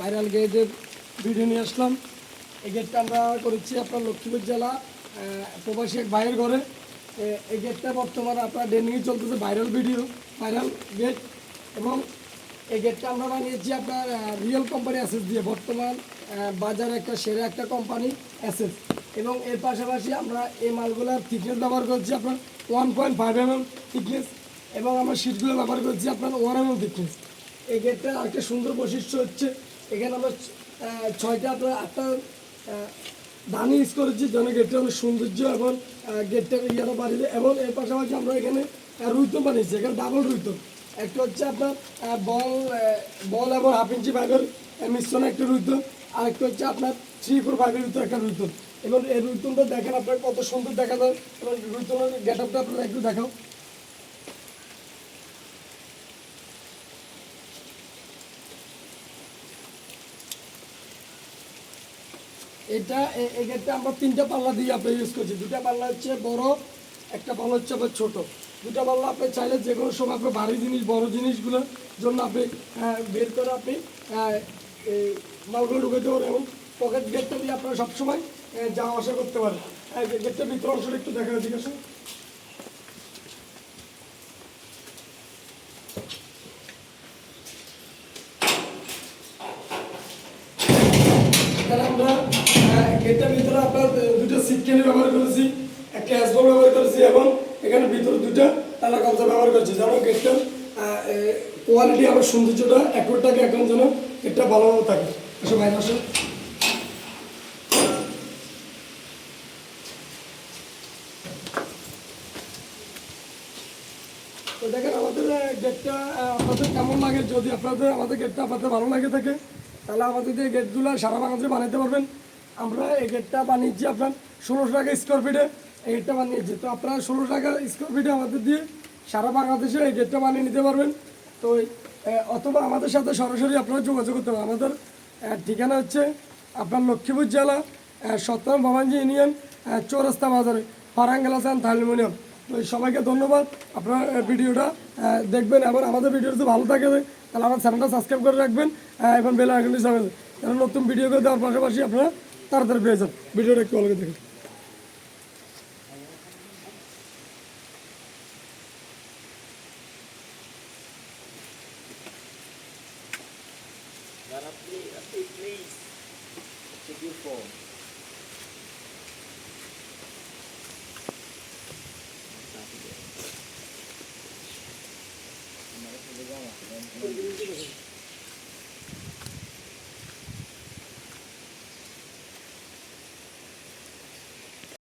Viral গেটের video নিয়ে আসলাম। এই গেটটা আমরা করেছি আপনার লক্ষ্মীপুর জেলা প্রবাসী এক ভাইয়ের ঘরে। এই গেটটা বর্তমানে আপনার ডেনিংয়ে চলতেছে ভাইরাল ভিডিও ভাইরাল গেট এবং এই গেটটা আমরা বানিয়েছি আপনার রিয়েল কোম্পানি অ্যাসেস দিয়ে। বর্তমান বাজারে একটা সেরা একটা কোম্পানি অ্যাসেস এবং এর পাশাপাশি আমরা এই মালগুলোর থিকনেস ব্যবহার করছি আপনার one point five M M thickness এবং আমরা সিটগুলো ব্যবহার করছি, আপনার এম থিকনেস এই গেটটার আরেকটা সুন্দর বৈশিষ্ট্য হচ্ছে, এখানে আমরা ছয়টা আপনার আটটা ধানি ইউজ করেছি, যেন গেটটা অনেক সৌন্দর্য এবং গেটটার ইয়েটা বাড়িয়ে এবং এর পাশাপাশি আমরা এখানে রুইতো বানিয়েছি, এখানে ডাবল রুইতো একটা হচ্ছে আপনার বল বল এবং হাফ ইঞ্চি ফাইভের মিশ্রণে একটা আর একটা হচ্ছে আপনার থ্রি ফোর ফাইভের ভিতরে একটা রুইতো এবং এই রুইতনটা দেখেন আপনার কত সুন্দর দেখা যায়। এবং রুইতনের গেট আপটা আপনারা একটু দেখাও। এটা এ- এই গেটটা আমরা তিনটা পাল্লা দিয়ে আপনি ইউজ করছি। দুটা পাল্লা হচ্ছে বড় একটা পাল্লা হচ্ছে আপনার ছোট। দুটা পাল্লা আপনি চাইলে যে কোনো সময় আপনি ভারী জিনিস বড় জিনিসগুলোর জন্য আপনি বের করে আপনি মালগুলো ঢুকাতে পারেন এবং পকেট গেটটা দিয়ে আপনারা সবসময় যাওয়া আসা করতে পারেন। আহ, গে- গেটটার ভিতরে অংশটা একটু দেখা যাচ্ছে তাহলে আমরা গেটের ভিতরে আপনার দুটো সিট ব্যবহার করেছি, একটা হ্যাসবল ব্যবহার করেছি এবং এখানে ভিতরে দুটো তালা কবজা ব্যবহার করেছি। যেন গেটটা কোয়ালিটি আমার সৌন্দর্যটা একর থাকে এখন যেন গেটটা ভালোভাবে থাকে। আসো বাইরে দেখেন, আমাদের গেটটা আপনাদের কেমন লাগে? যদি আপনাদের, আমাদের গেটটা আপনাদের ভালো লাগে থাকে, তাহলে আমাদের যে গেটগুলো সারা বাংলাদেশে বানাতে পারবেন। আমরা গেটটা বানিয়েছি আপনার ষোলোশো টাকা স্কোয়ার ফিটে গেটটা বানিয়েছি। তো আপনারা ষোলো টাকা স্কোয়ার ফিটে আমাদের দিয়ে সারা বাংলাদেশে গেটটা বানিয়ে নিতে পারবেন। তো অথবা আমাদের সাথে সরাসরি আপনারা যোগাযোগ করতে পারেন। আমাদের ঠিকানা হচ্ছে আপনার লক্ষ্মীপুর জেলা সত্তম ভবানজি ইউনিয়ন চৌরাস্তা বাজারে ফারাঙ্গাল হাসান থার্মিনিয়াম তো সবাইকে ধন্যবাদ। আপনারা ভিডিওটা দেখবেন। এবং আমাদের ভিডিও যদি ভালো থাকে, তাহলে আমার চ্যানেলটা সাবস্ক্রাইব করে রাখবেন। এবং বেল আইকনটি চাবেন যেন নতুন ভিডিও করে দেওয়ার পাশাপাশি আপনারা তাড়াতাড়ি পেয়ে যান ভিডিওটা একটু অলগে দেখুন